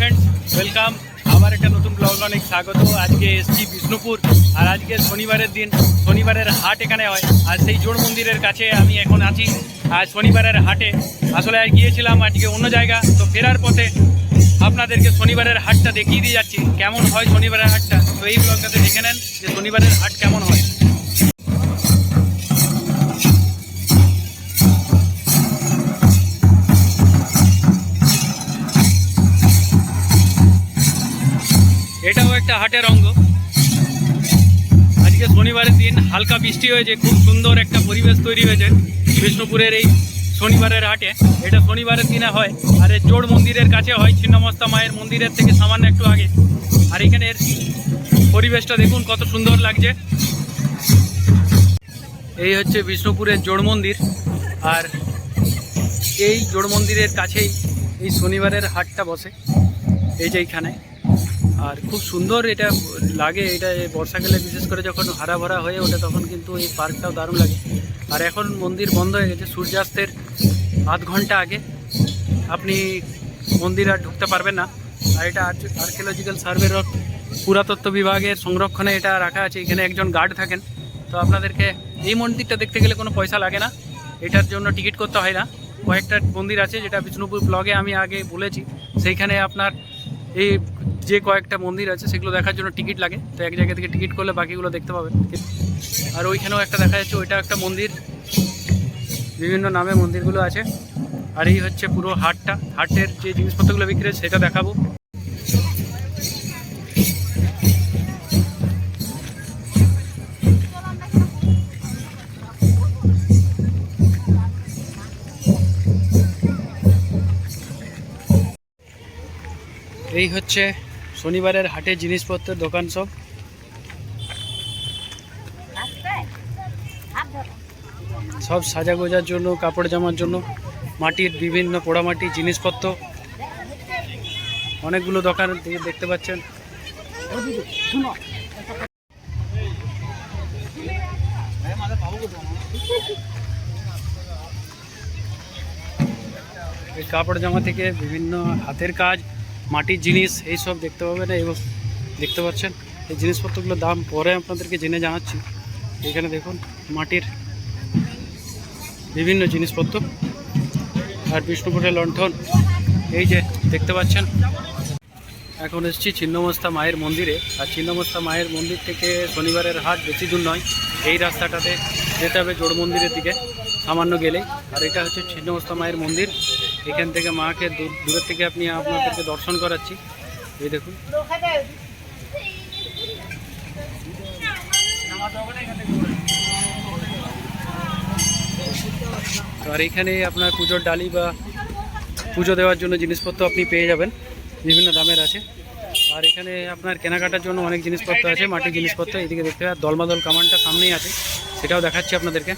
Friends welcome আবার একটা নতুন ব্লগ অনেক স্বাগত। আজকে এসছি বিষ্ণুপুর। আর আজকে শনিবারের দিন, শনিবারের হাট এখানে হয়। আর সেই জোড় মন্দিরের কাছে আমি এখন আছি আর শনিবারের হাটে। আসলে গিয়েছিলাম আজকে অন্য জায়গা, তো ফেরার পথে আপনাদেরকে শনিবারের হাটটা দেখিয়ে দিয়ে যাচ্ছি। কেমন হয় শনিবারের হাটটা? তো এই ব্লগটাতে দেখে নেন যে শনিবারের হাট কেমন হয়। একটা হাটের অঙ্গ। আজকে শনিবারের দিন হালকা বৃষ্টি হয়েছে, খুব সুন্দর একটা পরিবেশ তৈরি হয়েছে বিষ্ণুপুরের এই শনিবারের হাটে। এটা শনিবারের দিনে হয়, আর এই জোড় মন্দিরের কাছে হয়, ছিন্নমস্তা মায়ের মন্দিরের থেকে সামান্য একটু আগে। আর এখানের পরিবেশটা দেখুন কত সুন্দর লাগছে। এই হচ্ছে বিষ্ণুপুরের জোড় মন্দির, আর এই জোড় মন্দিরের কাছেই এই শনিবারের হাটটা বসে। এই যে এইখানে। আর খুব সুন্দর এটা লাগে, এটা বর্ষাকালে বিশেষ করে যখন হারা ভরা হয়ে ওঠে তখন কিন্তু এই পার্কটাও দারুণ লাগে। আর এখন মন্দির বন্ধ হয়ে গেছে সূর্যাস্তের আধ ঘণ্টা আগে। আপনি মন্দির আর ঢুকতে পারবেন না। আর এটা আর্কিওলজিক্যাল সার্ভের পুরাতত্ত্ব বিভাগের সংরক্ষণে এটা রাখা আছে। এখানে একজন গার্ড থাকেন। তো আপনাদেরকে এই মন্দিরটা দেখতে গেলে কোনো পয়সা লাগে না। এটার জন্য টিকিট করতে হয় না। কয়েকটা মন্দির আছে, যেটা বিষ্ণুপুর ব্লগে আমি আগে বলেছি। সেইখানে আপনার এই যে কয়েকটা মন্দির আছে, সেগুলো দেখার জন্য টিকিট লাগে। তো এক জায়গা থেকে টিকিট করলে বাকিগুলো দেখতে পাবেন আর ওইখানেও একটা দেখা যাচ্ছে, ওইটা একটা মন্দির। বিভিন্ন নামে মন্দিরগুলো আছে। আর এই হচ্ছে পুরো হাটটা। হাটের যে জিনিসপত্রগুলো বিক্রি হয় সেটা দেখাবো। এই হচ্ছে শনিবারের হাটে জিনিসপত্রের দোকান সব। সব সাজা গোজার জন্য, কাপড় জামার জন্য, মাটির বিভিন্ন পোড়ামাটি জিনিসপত্র। অনেকগুলো দোকান দেখতে পাচ্ছেন। কাপড় জামা থেকে বিভিন্ন হাতের কাজ মাটির জিনিস এই সব দেখতে পাবেন এবং দেখতে পাচ্ছেন, এই জিনিসপত্রগুলোর দাম পরে আপনাদেরকে জেনে জানাচ্ছি। এখানে দেখুন, মাটির বিভিন্ন জিনিসপত্র। আর বিষ্ণুপুরের লণ্ঠন, এই যে দেখতে পাচ্ছেন। এখন এসেছি ছিন্নমস্তা মায়ের মন্দিরে। আর ছিন্নমস্তা মায়ের মন্দির থেকে শনিবারের হাট বেশি দূর নয়। এই রাস্তাটাতে যেতে হবে জোড় মন্দিরের দিকে, সামান্য গেলেই। আর এটা হচ্ছে ছিন্নমস্তা মায়ের মন্দির। এখান থেকে মাকে দূর দূরের থেকে আপনি আপনাদেরকে দর্শন করাচ্ছি। এই দেখুন। আর এখানে আপনার পুজোর ডালি বা পুজো দেওয়ার জন্য জিনিসপত্র আপনি পেয়ে যাবেন। বিভিন্ন দামের আছে। আর এখানে আপনার কেনাকাটার জন্য অনেক জিনিসপত্র আছে, মাটির জিনিসপত্র। এদিকে দেখতে পাবেন দলমাদল কামানটা সামনেই আছে। সেটাও দেখাচ্ছি আপনাদেরকে।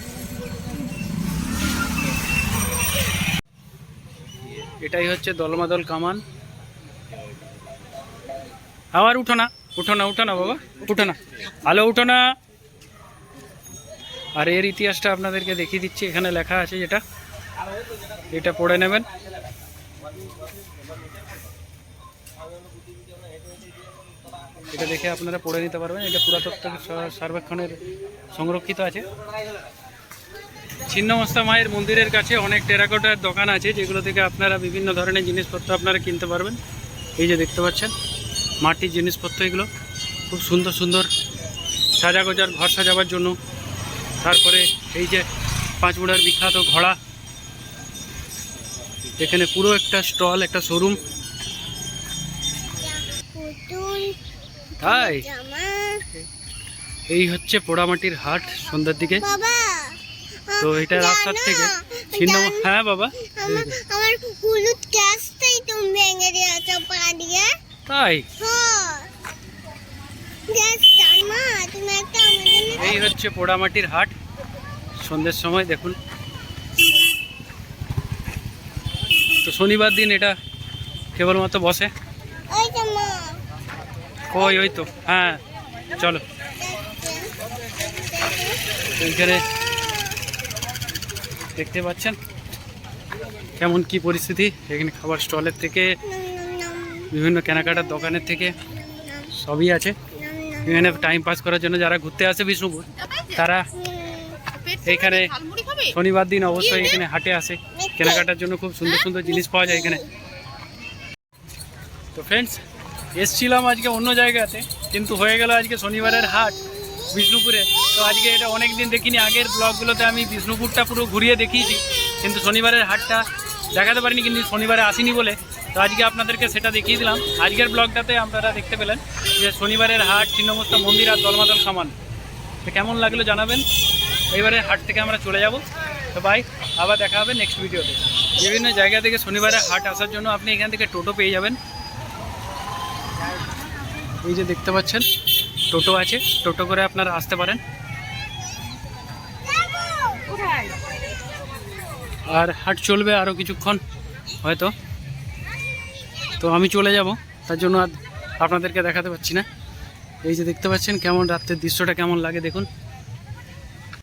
এটাই হচ্ছে দলমাদল কামান। আবার উঠো না উঠো না উঠো না বাবা, উঠো না। আলো উঠো না। আর এর ইতিহাসটা আপনাদেরকে দেখিয়ে দিচ্ছি, এখানে লেখা আছে যেটা। এটা পড়ে নেবেন। এটা দেখে আপনারা পড়ে নিতে পারবেন, এটা পুরাতত্ত্ব সর্বেক্ষণের সংরক্ষিত আছে। ছিন্নমস্তা মায়ের মন্দিরের কাছে অনেক টেরাকোটার দোকান আছে যেগুলো থেকে আপনারা বিভিন্ন ধরনের জিনিসপত্র আপনারা কিনতে পারবেন। এই যে দেখতে পাচ্ছেন মাটির জিনিসপত্র এগুলো। খুব সুন্দর সুন্দর সাজাগোজার ঘর সাজাবার জন্য। তারপরে এই যে পাঁচমুড়ার বিখ্যাত ঘোড়া। এখানে পুরো একটা স্টল একটা শোরুম। তাই এই হচ্ছে পোড়ামাটির হাট সন্ধ্যার দিকে। বাবা। তো এটা রাস্তার থেকে। হ্যাঁ বাবা? আমার হলুদ গ্যাসটাই তুমি ভেঙে দিয়েছ পা দিয়ে। তাই? হ্যাঁ। এই হচ্ছে পোড়ামাটির হাট। সন্ধ্যের সময় দেখুন। তো শনিবার দিন এটা কেবলমাত্র বসে। ওই ওই তো। হ্যাঁ চলো। তো এইখানে দেখতে পাচ্ছেন। কেমন কি পরিস্থিতি? এখানে খাবার স্টলের থেকে, বিভিন্ন কেনাকাটার দোকানের থেকে সবই আছে। এখানে টাইম পাস করার জন্য যারা ঘুরতে আসে বিষ্ণুপুর, তারা এখানে শনিবার দিন অবশ্যই এখানে হাটে আসে। কেনাকাটার জন্য খুব সুন্দর সুন্দর জিনিস পাওয়া যায় এখানে। তো ফ্রেন্ডস এসছিলাম আজকে অন্য জায়গাতে, কিন্তু হয়ে গেল আজকে শনিবারের হাট। বিষ্ণুপুরে। তো আজকে এটা অনেক দিন দেখিনি। আগের ব্লগগুলোতে আমি বিষ্ণুপুরটা পুরো ঘুরিয়ে দেখিয়েছি। কিন্তু শনিবারের হাটটা দেখাতে পারিনি, কিন্তু শনিবারে আসিনি বলে। তো আজকে আপনাদেরকে সেটা দেখিয়ে দিলাম। আজকের ব্লগটাতে আপনারা দেখতে পেলেন যে শনিবারের হাট ছিন্নমস্তা মন্দির আর দলমাদল সামান। তো কেমন লাগল জানাবেন। এইবারে হাট থেকে আমরা চলে যাব। তো বাই আবার দেখা হবে নেক্সট ভিডিওতে বিভিন্ন জায়গা থেকে শনিবারে হাট আসার জন্য আপনি এখান থেকে টোটো পেয়ে যাবেন। এই যে দেখতে পাচ্ছেন টোটো আছে টোটো করে আপনারা আসতে পারেন। আর হাট চলবে আরও কিছুক্ষণ হয়তো। তো আমি চলে যাব তার জন্য আর আপনাদেরকে দেখাতে পাচ্ছি না। এই যে দেখতে পাচ্ছেন কেমন রাত্রের দৃশ্যটা কেমন লাগে দেখুন।